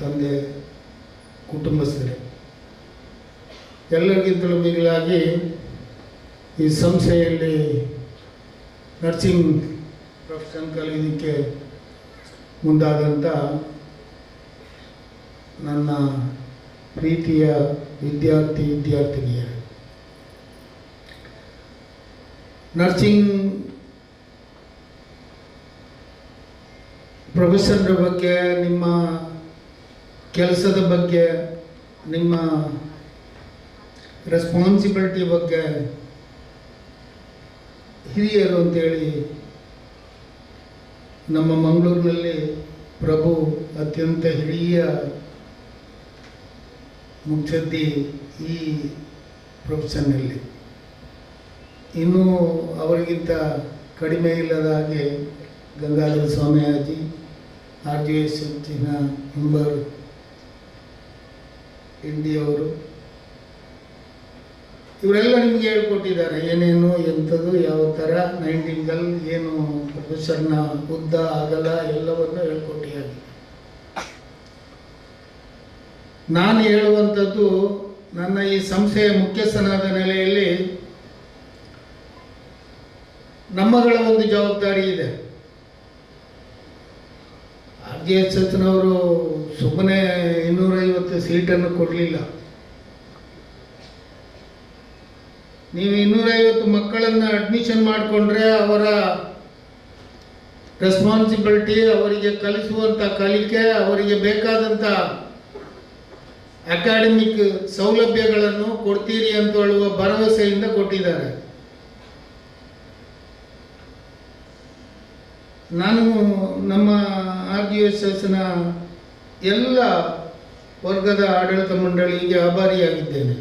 ತಂದೆ, ಕುಟುಂಬಸ್ಥರೇ. ಎಲ್ಲರಿಗಿಂತಲೂ ಮಿಗಿಲಾಗಿ ಈ ಸಂಸ್ಥೆಯಲ್ಲಿ ನರ್ಸಿಂಗ್ ಪ್ರೊಫೆಷನ್ ಕಲಿಯೋದಕ್ಕೆ ಮುಂದಾದಂಥ ನನ್ನ ಪ್ರೀತಿಯ ವಿದ್ಯಾರ್ಥಿ, ವಿದ್ಯಾರ್ಥಿನಿಯರು. ನರ್ಸಿಂಗ್ ಪ್ರೊಫೆಷನ್ರ ಬಗ್ಗೆ ನಿಮ್ಮ ಕೆಲಸದ ಬಗ್ಗೆ, ನಿಮ್ಮ ರೆಸ್ಪಾನ್ಸಿಬಿಲಿಟಿ ಬಗ್ಗೆ ಹಿರಿಯರು ಅಂತೇಳಿ ನಮ್ಮ ಮಂಗಳೂರಿನಲ್ಲಿ ಪ್ರಭು ಅತ್ಯಂತ ಹಿರಿಯ ಮುಖ್ಯದ್ದಿ ಈ ಪ್ರೊಫೆಷನ್ನಲ್ಲಿ. ಇನ್ನೂ ಅವರಿಗಿಂತ ಕಡಿಮೆ ಇಲ್ಲದ ಹಾಗೆ ಗಂಗಾಧರ ಸ್ವಾಮಿಯಾಜಿ, ಆರ್ ಜಿ ಎಸ್ ಮೆಂಬರ್ ಇಂಡಿಯವರು ಇವರೆಲ್ಲ ನಿಮಗೆ ಹೇಳ್ಕೊಟ್ಟಿದ್ದಾರೆ, ಏನೇನು, ಎಂಥದ್ದು, ಯಾವ ಥರ ನೈಂಟಿಂಗಲ್ ಏನು ಪ್ರೊಫೆಸರ್ನ ಉದ್ದ ಆಗಲ್ಲ, ಎಲ್ಲವನ್ನು ಹೇಳ್ಕೊಟ್ಟಿದ್ದಾರೆ. ನಾನು ಹೇಳುವಂಥದ್ದು, ನನ್ನ ಈ ಸಂಸ್ಥೆಯ ಮುಖ್ಯಸ್ಥನಾದ ನೆಲೆಯಲ್ಲಿ ನಮ್ಮಗಳ ಒಂದು ಜವಾಬ್ದಾರಿ ಇದೆ. ಜಿ ಎಚ್ ಎಸ್ನವರು ಸುಮ್ಮನೆ ಇನ್ನೂರೈವತ್ತು ಸೀಟನ್ನು ಕೊಡಲಿಲ್ಲ. ನೀವು ಇನ್ನೂರೈವತ್ತು ಮಕ್ಕಳನ್ನು ಅಡ್ಮಿಷನ್ ಮಾಡಿಕೊಂಡ್ರೆ ಅವರ ರೆಸ್ಪಾನ್ಸಿಬಿಲಿಟಿ ಅವರಿಗೆ ಕಲಿಸುವಂಥ ಕಲಿಕೆ, ಅವರಿಗೆ ಬೇಕಾದಂಥ ಅಕಾಡೆಮಿಕ್ ಸೌಲಭ್ಯಗಳನ್ನು ಕೊಡ್ತೀರಿ ಅಂತ ಹೇಳುವ ಭರವಸೆಯಿಂದ ಕೊಟ್ಟಿದ್ದಾರೆ. ನಾನು ನಮ್ಮ ಆರ್ ಜಿ ಎಸ್ ಎಸ್ನ ಎಲ್ಲ ವರ್ಗದ ಆಡಳಿತ ಮಂಡಳಿಗೆ ಆಭಾರಿಯಾಗಿದ್ದೇನೆ.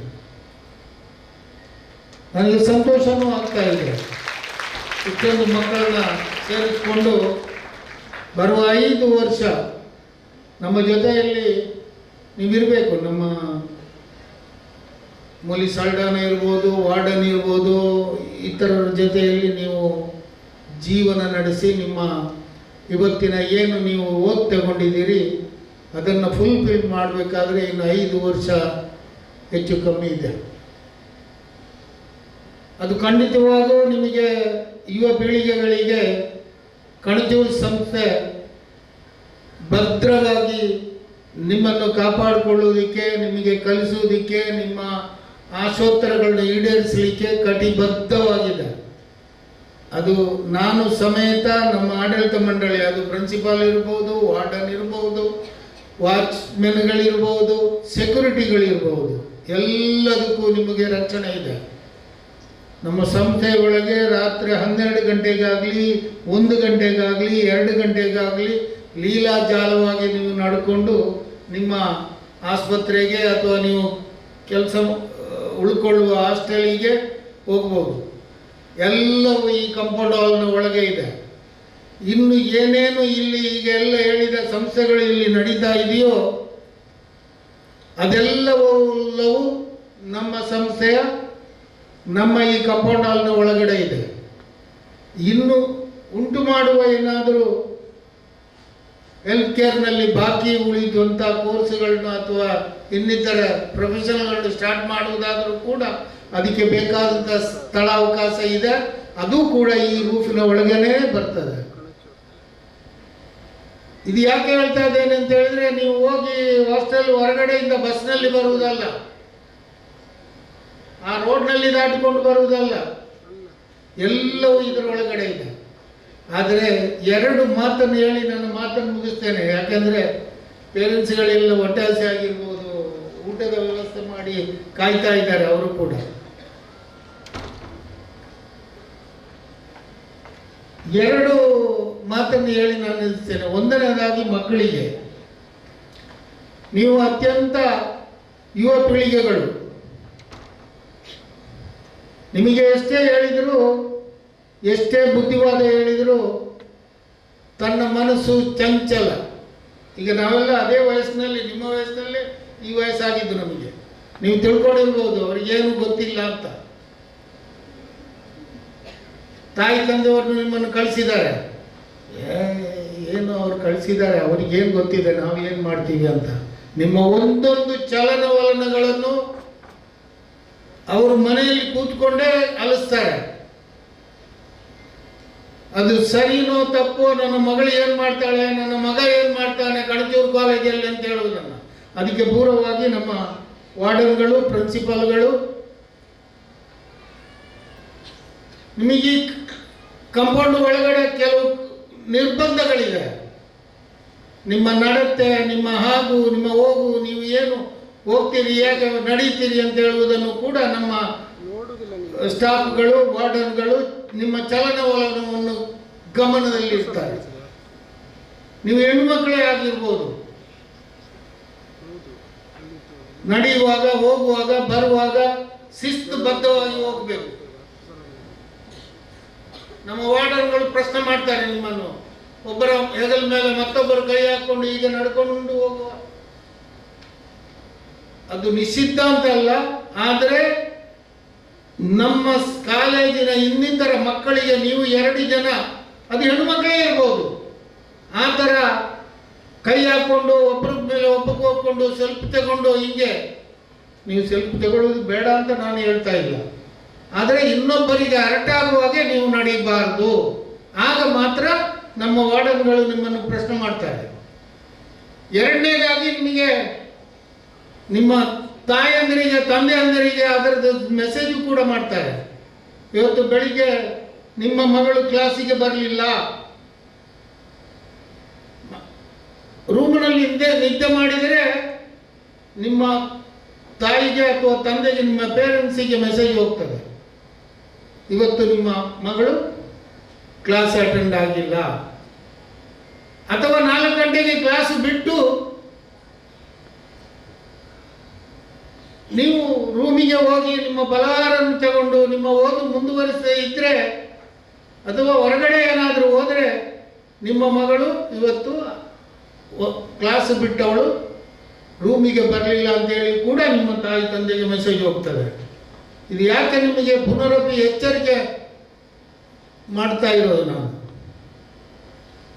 ನನಗೆ ಸಂತೋಷವೂ ಆಗ್ತಾ ಇದೆ. ಇಷ್ಟೊಂದು ಮಕ್ಕಳನ್ನ ಸೇರಿಸಿಕೊಂಡು ಬರುವ ಐದು ವರ್ಷ ನಮ್ಮ ಜೊತೆಯಲ್ಲಿ ನೀವಿರಬೇಕು. ನಮ್ಮ ಮೂಲಿ ಸಾಲ್ಡಾನ ಇರ್ಬೋದು, ವಾರ್ಡನ್ ಇರ್ಬೋದು, ಇತರರ ಜೊತೆಯಲ್ಲಿ ನೀವು ಜೀವನ ನಡೆಸಿ ನಿಮ್ಮ ಇವತ್ತಿನ ಏನು ನೀವು ಓದ್ ತಗೊಂಡಿದ್ದೀರಿ ಅದನ್ನು ಫುಲ್ಫಿಲ್ ಮಾಡಬೇಕಾದ್ರೆ ಇನ್ನು ಐದು ವರ್ಷ ಹೆಚ್ಚು ಕಮ್ಮಿ ಇದೆ. ಅದು ಖಂಡಿತವಾಗೂ ನಿಮಗೆ ಯುವ ಪೀಳಿಗೆಗಳಿಗೆ ಕಣಜೂರು ಸಂಸ್ಥೆ ಭದ್ರವಾಗಿ ನಿಮ್ಮನ್ನು ಕಾಪಾಡಿಕೊಳ್ಳುವುದಕ್ಕೆ, ನಿಮಗೆ ಕಲಿಸೋದಕ್ಕೆ ನಿಮ್ಮ ಆಶೋತ್ತರಗಳನ್ನ ಈಡೇರಿಸಲಿಕ್ಕೆ ಕಟಿಬದ್ಧವಾಗಿದೆ. ಅದು ನಾನು ಸಮೇತ ನಮ್ಮ ಆಡಳಿತ ಮಂಡಳಿ, ಅದು ಪ್ರಿನ್ಸಿಪಾಲ್ ಇರ್ಬೋದು ವಾರ್ಡನ್ ಇರ್ಬೋದು ವಾಚ್ಮೆನ್ಗಳಿರ್ಬೋದು ಸೆಕ್ಯೂರಿಟಿಗಳಿರ್ಬೋದು ಎಲ್ಲದಕ್ಕೂ ನಿಮಗೆ ರಕ್ಷಣೆ ಇದೆ. ನಮ್ಮ ಸಂಸ್ಥೆ ಒಳಗೆ ರಾತ್ರಿ ಹನ್ನೆರಡು ಗಂಟೆಗಾಗಲಿ, ಒಂದು ಗಂಟೆಗಾಗಲಿ, ಎರಡು ಗಂಟೆಗಾಗಲಿ ಲೀಲಾಜಾಲವಾಗಿ ನೀವು ನಡ್ಕೊಂಡು ನಿಮ್ಮ ಆಸ್ಪತ್ರೆಗೆ ಅಥವಾ ನೀವು ಕೆಲಸ ಉಳ್ಕೊಳ್ಳುವ ಹಾಸ್ಟೆಲಿಗೆ ಹೋಗ್ಬೋದು. ಎಲ್ಲವೂ ಈ ಕಂಪೌಂಡ್ ಹಾಲ್ನ ಒಳಗೆ ಇದೆ. ಇನ್ನು ಏನೇನು ಇಲ್ಲಿ ಈಗ ಎಲ್ಲ ಹೇಳಿದ ಸಂಸ್ಥೆಗಳು ಇಲ್ಲಿ ನಡೀತಾ ಇದೆಯೋ, ಅದೆಲ್ಲವೂ ನಮ್ಮ ಸಂಸ್ಥೆಯ, ನಮ್ಮ ಈ ಕಂಪೌಂಡ್ ಹಾಲ್ನ ಒಳಗಡೆ ಇದೆ. ಇನ್ನು ಉಂಟು ಮಾಡುವ ಏನಾದರೂ ಹೆಲ್ತ್ ಕೇರ್ನಲ್ಲಿ ಬಾಕಿ ಉಳಿದಂಥ ಕೋರ್ಸ್ಗಳನ್ನ ಅಥವಾ ಇನ್ನಿತರ ಪ್ರೊಫೆಷನ್ಗಳನ್ನು ಸ್ಟಾರ್ಟ್ ಮಾಡುವುದಾದರೂ ಕೂಡ ಅದಕ್ಕೆ ಬೇಕಾದಂಥ ಸ್ಥಳ ಅವಕಾಶ ಇದೆ. ಅದು ಕೂಡ ಈ ರೂಫಿನ ಒಳಗೇನೆ ಬರ್ತದೆ. ಇದು ಯಾಕೆ ಹೇಳ್ತಾ ಇದ್ದೇನೆ ಅಂತ ಹೇಳಿದ್ರೆ, ನೀವು ಹೋಗಿ ಹಾಸ್ಟೆಲ್ ಹೊರಗಡೆಯಿಂದ ಬಸ್ನಲ್ಲಿ ಬರುವುದಲ್ಲ. ಆ ರೋಡ್ನಲ್ಲಿ ದಾಟಿಕೊಂಡು ಬರುವುದಲ್ಲ. ಎಲ್ಲವೂ ಇದರ ಒಳಗಡೆ ಇದೆ. ಆದರೆ ಎರಡು ಮಾತನ್ನು ಹೇಳಿ ನಾನು ಮಾತನ್ನು ಮುಗಿಸ್ತೇನೆ. ಯಾಕೆಂದರೆ ಪೇರೆಂಟ್ಸ್ಗಳೆಲ್ಲ ಒಟ್ಟಾಸೆ ಆಗಿರ್ಬೋದು, ಊಟದ ವ್ಯವಸ್ಥೆ ಮಾಡಿ ಕಾಯ್ತಾ ಇದ್ದಾರೆ, ಅವರು ಕೂಡ. ಎರಡು ಮಾತನ್ನು ಹೇಳಿ ನಾನು ನಿಲ್ಲಿಸ್ತೇನೆ. ಒಂದನೇದಾಗಿ ಮಕ್ಕಳಿಗೆ. ನೀವು ಅತ್ಯಂತ ಯುವ ಪೀಳಿಗೆಗಳು. ನಿಮಗೆ ಎಷ್ಟೇ ಹೇಳಿದರೂ, ಎಷ್ಟೇ ಬುದ್ಧಿವಾದ ಹೇಳಿದರೂ, ತನ್ನ ಮನಸ್ಸು ಚಂಚಲ. ಈಗ ನಾವೆಲ್ಲ ಅದೇ ವಯಸ್ಸಿನಲ್ಲಿ, ನಿಮ್ಮ ವಯಸ್ಸಿನಲ್ಲಿ ಈ ವಯಸ್ಸಾಗಿದ್ದು ನಮಗೆ. ನೀವು ತಿಳ್ಕೊಂಡಿರ್ಬೋದು, ಅವ್ರಿಗೇನು ಗೊತ್ತಿಲ್ಲ ಅಂತ. ತಾಯಿ ತಂದೆಯವರು ನಿಮ್ಮನ್ನು ಕಳಿಸಿದ್ದಾರೆ. ಏನು ಅವ್ರು ಕಳಿಸಿದ್ದಾರೆ? ಅವ್ರಿಗೇನು ಗೊತ್ತಿದೆ? ನಾವು ಏನು ಮಾಡ್ತೀವಿ ಅಂತ. ನಿಮ್ಮ ಒಂದೊಂದು ಚಲನವಲನಗಳನ್ನು ಅವರು ಮನೆಯಲ್ಲಿ ಕೂತ್ಕೊಂಡೇ ಅಲಿಸ್ತಾರೆ. ಅದು ಸರಿನೋ ತಪ್ಪೋ ನನ್ನ ಮಗಳು ಏನು ಮಾಡ್ತಾಳೆ? ನನ್ನ ಮಗ ಏನು ಮಾಡ್ತಾನೆ? ಕಣಚೂರು ಕಾಲೇಜಲ್ಲಿ ಅಂತ ಹೇಳುವುದನ್ನು ಅದಕ್ಕೆ ಪೂರ್ವವಾಗಿ ನಮ್ಮ ವಾರ್ಡನ್ಗಳು ಪ್ರಿನ್ಸಿಪಾಲ್ಗಳು ನಿಮಗೆ ಈ ಕಂಪೌಂಡ್ ಒಳಗಡೆ ಕೆಲವು ನಿರ್ಬಂಧಗಳಿವೆ. ನಿಮ್ಮ ನಡತೆ, ನಿಮ್ಮ ಹಾಗು, ನಿಮ್ಮ ಹೋಗು, ನೀವು ಏನು ಹೋಗ್ತೀರಿ, ಹೇಗೆ ನಡೀತೀರಿ ಅಂತ ಹೇಳುವುದನ್ನು ಕೂಡ ನಮ್ಮ ಸ್ಟಾಫ್ಗಳು, ವಾರ್ಡನ್ಗಳು ನಿಮ್ಮ ಚಲನವಲನವನ್ನು ಗಮನದಲ್ಲಿರ್ತಾರೆ ನೀವು ಹೆಣ್ಮಕ್ಳೇ ಆಗಿರ್ಬೋದು. ನಡೆಯುವಾಗ, ಹೋಗುವಾಗ, ಬರುವಾಗ ಶಿಸ್ತುಬದ್ಧವಾಗಿ ಹೋಗಬೇಕು. ನಮ್ಮ ವಾರ್ಡರ್ಗಳು ಪ್ರಶ್ನೆ ಮಾಡ್ತಾರೆ ನಿಮ್ಮನ್ನು. ಒಬ್ಬರ ಹೆಗಲ ಮೇಲೆ ಮತ್ತೊಬ್ಬರು ಕೈ ಹಾಕೊಂಡು ಈಗ ನಡ್ಕೊಂಡು ಹೋಗುವ. ಅದು ನಿಷಿದ್ಧ ಅಂತ ಅಲ್ಲ, ಆದರೆ ನಮ್ಮ ಕಾಲೇಜಿನ ಇನ್ನಿತರ ಮಕ್ಕಳಿಗೆ ನೀವು ಎರಡು ಜನ, ಅದು ಹೆಣ್ಣುಮಕ್ಕಳೇ ಇರ್ಬೋದು. ಆ ಥರ ಕೈ ಹಾಕ್ಕೊಂಡು ಒಬ್ಬರ ಮೇಲೆ ಒಬ್ಬಕ್ಕೆ ಹೋಗ್ಕೊಂಡು ಸೆಲ್ಫ್ ತಗೊಂಡು ಹಿಂಗೆ, ನೀವು ಸೆಲ್ಫ್ ತಗೊಳ್ಳೋದು ಬೇಡ ಅಂತ ನಾನು ಹೇಳ್ತಾ ಇಲ್ಲ. ಆದರೆ ಇನ್ನೊಬ್ಬರಿಗೆ ಅರಟಾಗುವಾಗೆ ನೀವು ನಡೀಬಾರ್ದು ಆಗ ಮಾತ್ರ ನಮ್ಮ ವಾರ್ಡನ್ಗಳು ನಿಮ್ಮನ್ನು ಪ್ರಶ್ನೆ ಮಾಡ್ತಾರೆ. ಎರಡನೇದಾಗಿ ನಿಮಗೆ ನಿಮ್ಮ ತಾಯಂದಿರಿಗೆ ತಂದೆಯಂದಿರಿಗೆ ಅದರದ್ದು ಮೆಸೇಜು ಕೂಡ ಮಾಡ್ತಾರೆ. ಇವತ್ತು ಬೆಳಿಗ್ಗೆ ನಿಮ್ಮ ಮಗಳು ಕ್ಲಾಸಿಗೆ ಬರಲಿಲ್ಲ. ರೂಮ್ನಲ್ಲಿ ಹಿಂದೆ ನಿದ್ದೆ ಮಾಡಿದರೆ ನಿಮ್ಮ ತಾಯಿಗೆ ಅಥವಾ ತಂದೆಗೆ, ನಿಮ್ಮ ಪೇರೆಂಟ್ಸಿಗೆ ಮೆಸೇಜ್ ಹೋಗ್ತದೆ. ಇವತ್ತು ನಿಮ್ಮ ಮಗಳು ಕ್ಲಾಸ್ ಅಟೆಂಡ್ ಆಗಿಲ್ಲ. ಅಥವಾ ನಾಲ್ಕು ಗಂಟೆಗೆ ಕ್ಲಾಸ್ ಬಿಟ್ಟು ನೀವು ರೂಮಿಗೆ ಹೋಗಿ ನಿಮ್ಮ ಬಲಹಾರನ್ನು ತಗೊಂಡು ನಿಮ್ಮ ಓದು ಮುಂದುವರಿಸದೇ ಇದ್ದರೆ ಅಥವಾ ಹೊರಗಡೆ ಏನಾದರೂ ಹೋದರೆ ನಿಮ್ಮ ಮಗಳು ಇವತ್ತು ಕ್ಲಾಸ್ ಬಿಟ್ಟವಳು ರೂಮಿಗೆ ಬರಲಿಲ್ಲ ಅಂತೇಳಿ ಕೂಡ ನಿಮ್ಮ ತಾಯಿ ತಂದೆಗೆ ಮೆಸೇಜ್ ಹೋಗ್ತದೆ. ಇದು ಯಾಕೆ ನಿಮಗೆ ಪುನರಪಿ ಎಚ್ಚರಿಕೆ ಮಾಡ್ತಾ ಇರೋದು ನಾವು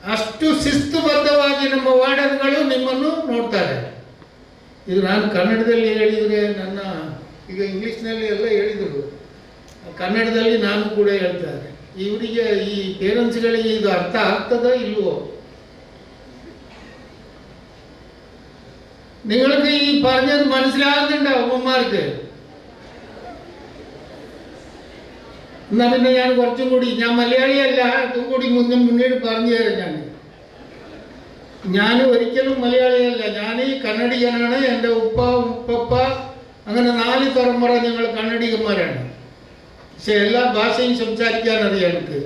ಅಷ್ಟು ಶಿಸ್ತುಬದ್ಧವಾಗಿ ನಮ್ಮ ವಾರ್ಡನ್ಗಳು ನಿಮ್ಮನ್ನು ನೋಡ್ತಾರೆ ಇದು ನಾನು ಕನ್ನಡದಲ್ಲಿ ಹೇಳಿದರೆ ನನ್ನ ಈಗ ಇಂಗ್ಲೀಷ್ನಲ್ಲಿ ಎಲ್ಲ ಹೇಳಿದರು ಕನ್ನಡದಲ್ಲಿ ನಾನು ಕೂಡ ಹೇಳ್ತಾರೆ ಇವರಿಗೆ ಈ ಪೇರೆಂಟ್ಸ್ಗಳಿಗೆ ಇದು ಅರ್ಥ ಆಗ್ತದೋ ಇಲ್ವೋ നിങ്ങൾക്ക് ഈ പറഞ്ഞത് മനസ്സിലാകുന്നുണ്ടാവും ഉമ്മമാർക്ക് എന്നാ പിന്നെ ഞാൻ കുറച്ചും കൂടി ഞാൻ മലയാളിയല്ല അതും കൂടി മുന്നേ മുന്നീട് പറഞ്ഞു തരാം ഞാൻ ഞാൻ ഒരിക്കലും മലയാളിയല്ല ഞാൻ കന്നഡികനാണ് എന്റെ ഉപ്പ ഉപ്പപ്പ അങ്ങനെ നാല് തലമുറ ഞങ്ങൾ കന്നഡികന്മാരാണ് പക്ഷെ എല്ലാ ഭാഷയും സംസാരിക്കാൻ അറിയാം എനിക്ക്.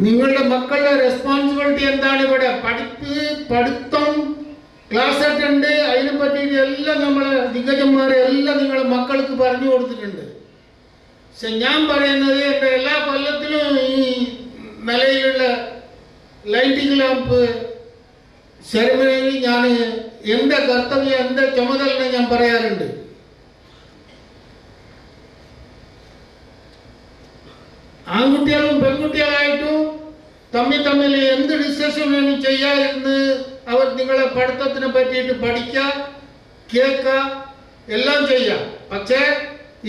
നിങ്ങളുടെ മക്കളുടെ റെസ്പോൺസിബിലിറ്റി എന്താണ് ഇവിടെ? പഠിപ്പ് പഠിത്തം ക്ലാസ് അറ്റൻഡ് അതിനെ പറ്റിയിട്ട് എല്ലാം നമ്മൾ ദിഗ്ഗജന്മാരെ എല്ലാം നിങ്ങളെ മക്കൾക്ക് പറഞ്ഞു കൊടുത്തിട്ടുണ്ട്. പക്ഷെ ഞാൻ പറയുന്നത് എന്റെ എല്ലാ കൊല്ലത്തിലും ഈ നിലയിലുള്ള ലൈറ്റിംഗ് ലാമ്പ് സെറിമണിയിൽ ഞാൻ എന്റെ കർത്തവ്യം എന്റെ ചുമതല ഞാൻ പറയാറുണ്ട്. ആൺകുട്ടികളും പെൺകുട്ടികളായിട്ടും തമ്മിൽ തമ്മിൽ എന്ത് ഡിസ്കഷൻ വേണം ചെയ്യാമെന്ന് അവർ നിങ്ങളെ പഠിത്തത്തിനെ പറ്റിയിട്ട് പഠിക്കുക കേൾക്കുക എല്ലാം ചെയ്യാം. പക്ഷേ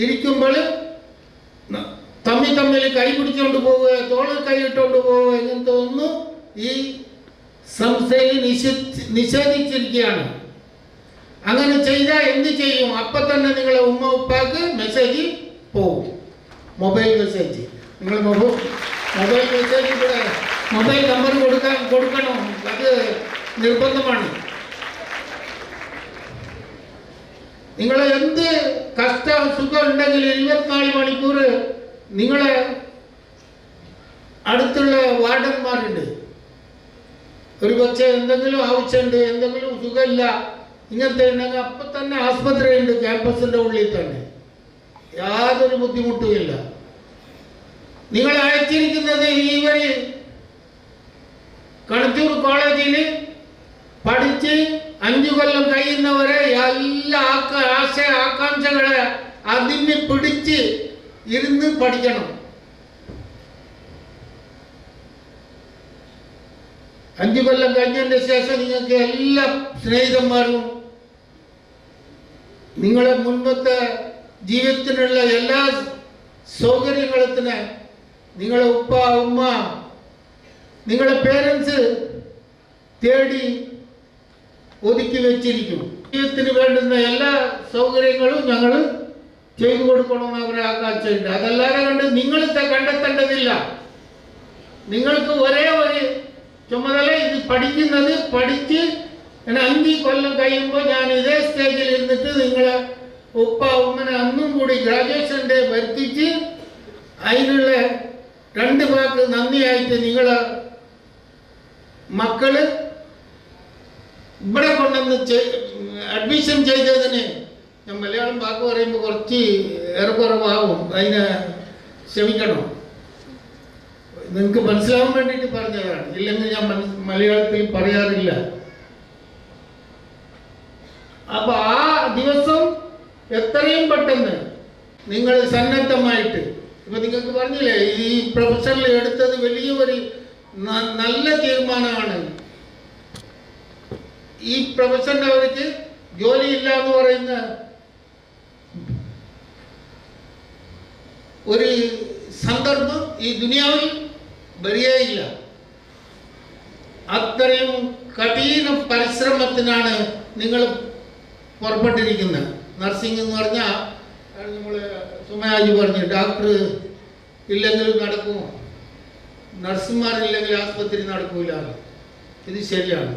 ഇരിക്കുമ്പോൾ തമ്മി തമ്മിൽ കൈ പിടിച്ചുകൊണ്ട് പോവുക തോളിൽ കൈയിട്ടുകൊണ്ട് പോവുക ഇങ്ങനത്തെ ഒന്നും ഈ സംസ്ഥയിൽ നിഷേധി നിഷേധിച്ചിരിക്കുകയാണ്. അങ്ങനെ ചെയ്താൽ എന്ത് ചെയ്യും? അപ്പൊ തന്നെ നിങ്ങളെ ഉമ്മ ഉപ്പാക്ക് മെസ്സേജ് പോകും മൊബൈൽ മെസ്സേജ് നിങ്ങൾ മൊബൈൽ മെസ്സേജ് കൂടെ മൊബൈൽ നമ്പർ കൊടുക്കാൻ കൊടുക്കണം. അത് നിർബന്ധമാണ്. നിങ്ങളെ എന്ത് കഷ്ടം സുഖം ഉണ്ടെങ്കിൽ ഇരുപത്തിനാല് മണിക്കൂർ നിങ്ങളെ അടുത്തുള്ള വാർഡന്മാരുണ്ട്. ഒരു പക്ഷേ എന്തെങ്കിലും ആവശ്യമുണ്ട് എന്തെങ്കിലും സുഖമില്ല ഇങ്ങനത്തെ ഉണ്ടെങ്കിൽ അപ്പം തന്നെ ആസ്പത്രിയുണ്ട് ക്യാമ്പസിന്റെ ഉള്ളിൽ തന്നെ. യാതൊരു ബുദ്ധിമുട്ടുമില്ല നിങ്ങൾ അയച്ചിരിക്കുന്നത് ഇവർ കണച്ചൂർ കോളേജിൽ പഠിച്ച് അഞ്ചു കൊല്ലം കഴിയുന്നവരെ എല്ലാ ആക്ക ആശ ആകാംക്ഷകളെ അതിന് പിടിച്ച് ഇരുന്ന് പഠിക്കണം. അഞ്ചു കൊല്ലം കഴിഞ്ഞതിന്റെ ശേഷം നിങ്ങൾക്ക് എല്ലാ സ്നേഹിതന്മാരും നിങ്ങളെ മുൻപത്തെ ജീവിതത്തിനുള്ള എല്ലാ സൗകര്യങ്ങളത്തിന് നിങ്ങളെ ഉപ്പ ഉമ്മ നിങ്ങളെ പേരൻസ് തേടി ഒതുക്കി വെച്ചിരിക്കും. ജീവിതത്തിന് വേണ്ടുന്ന എല്ലാ സൗകര്യങ്ങളും ഞങ്ങൾ ചെയ്തു കൊടുക്കണമെന്ന് അവർ ആകാംക്ഷയുണ്ട്. അതല്ലാതെ കണ്ട് നിങ്ങൾ കണ്ടെത്തേണ്ടതില്ല. നിങ്ങൾക്ക് ഒരേ ഒരു ചുമതല ഇത് പഠിക്കുന്നത് പഠിച്ച് അഞ്ചി കൊല്ലം കഴിയുമ്പോൾ ഞാൻ ഇതേ സ്റ്റേജിൽ ഇരുന്നിട്ട് നിങ്ങളെ ഉപ്പ ഉമ്മനെ അന്നും കൂടി ഗ്രാജുവേഷൻ ഡേ വരുത്തിച്ച് അതിനുള്ള രണ്ട് വാക്ക് നന്ദിയായിട്ട് നിങ്ങളെ മക്കൾ ഇവിടെ കൊണ്ടുവന്ന് അഡ്മിഷൻ ചെയ്തതിന് ഞാൻ മലയാളം വാക്ക് പറയുമ്പോൾ കുറച്ച് ഏറെക്കുറവാകും അതിനെ ക്ഷമിക്കണം. നിങ്ങൾക്ക് മനസ്സിലാവാൻ വേണ്ടിയിട്ട് പറഞ്ഞതാണ്. ഇല്ലെങ്കിൽ ഞാൻ മലയാളത്തിൽ പറയാറില്ല. അപ്പൊ ആ ദിവസം എത്രയും പെട്ടെന്ന് നിങ്ങൾ സന്നദ്ധമായിട്ട് ഇപ്പൊ നിങ്ങൾക്ക് പറഞ്ഞില്ലേ ഈ പ്രൊഫഷനിൽ എടുത്തത് വലിയൊരു നല്ല തീരുമാനമാണ്. ഈ പ്രൊഫഷന്റെ അവർക്ക് ഇല്ല എന്ന് പറയുന്ന ഒരു സന്ദർഭം ഈ ദുനിയാവിൽ വരികയില്ല. അത്രയും കഠിന പരിശ്രമത്തിനാണ് നിങ്ങൾ പുറപ്പെട്ടിരിക്കുന്നത്. നഴ്സിംഗ് എന്ന് പറഞ്ഞാൽ നമ്മൾ സുമയാജി പറഞ്ഞു ഡോക്ടർ ഇല്ലെങ്കിൽ നടക്കുമോ? നഴ്സുമാരില്ലെങ്കിൽ ആസ്പത്രി നടക്കൂല. ഇത് ശരിയാണ്.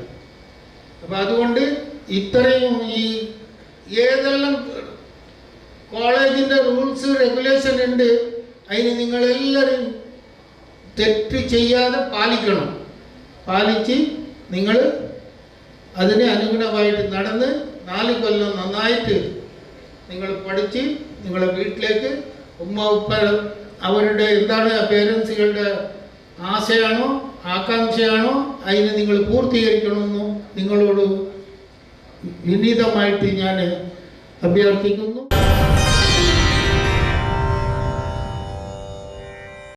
അപ്പം അതുകൊണ്ട് ഇത്രയും ഈ ഏതെല്ലാം കോളേജിന്റെ റൂൾസ് റെഗുലേഷൻ ഉണ്ട് അതിന് നിങ്ങളെല്ലാവരും തെറ്റ് ചെയ്യാതെ പാലിക്കണം. പാലിച്ച് നിങ്ങൾ അതിന് അനുഗുണമായിട്ട് നടന്ന് നാല് കൊല്ലം നന്നായിട്ട് നിങ്ങൾ പഠിച്ച് നിങ്ങളെ വീട്ടിലേക്ക് ഉമ്മ ഉപ്പ അവരുടെ എന്താണ് പേരൻസുകളുടെ ആശയാണോ ആകാംക്ഷയാണോ അതിനെ നിങ്ങൾ പൂർത്തീകരിക്കണമെന്നും നിങ്ങളോട് വിനീതമായിട്ട് ഞാൻ അഭ്യർത്ഥിക്കുന്നു.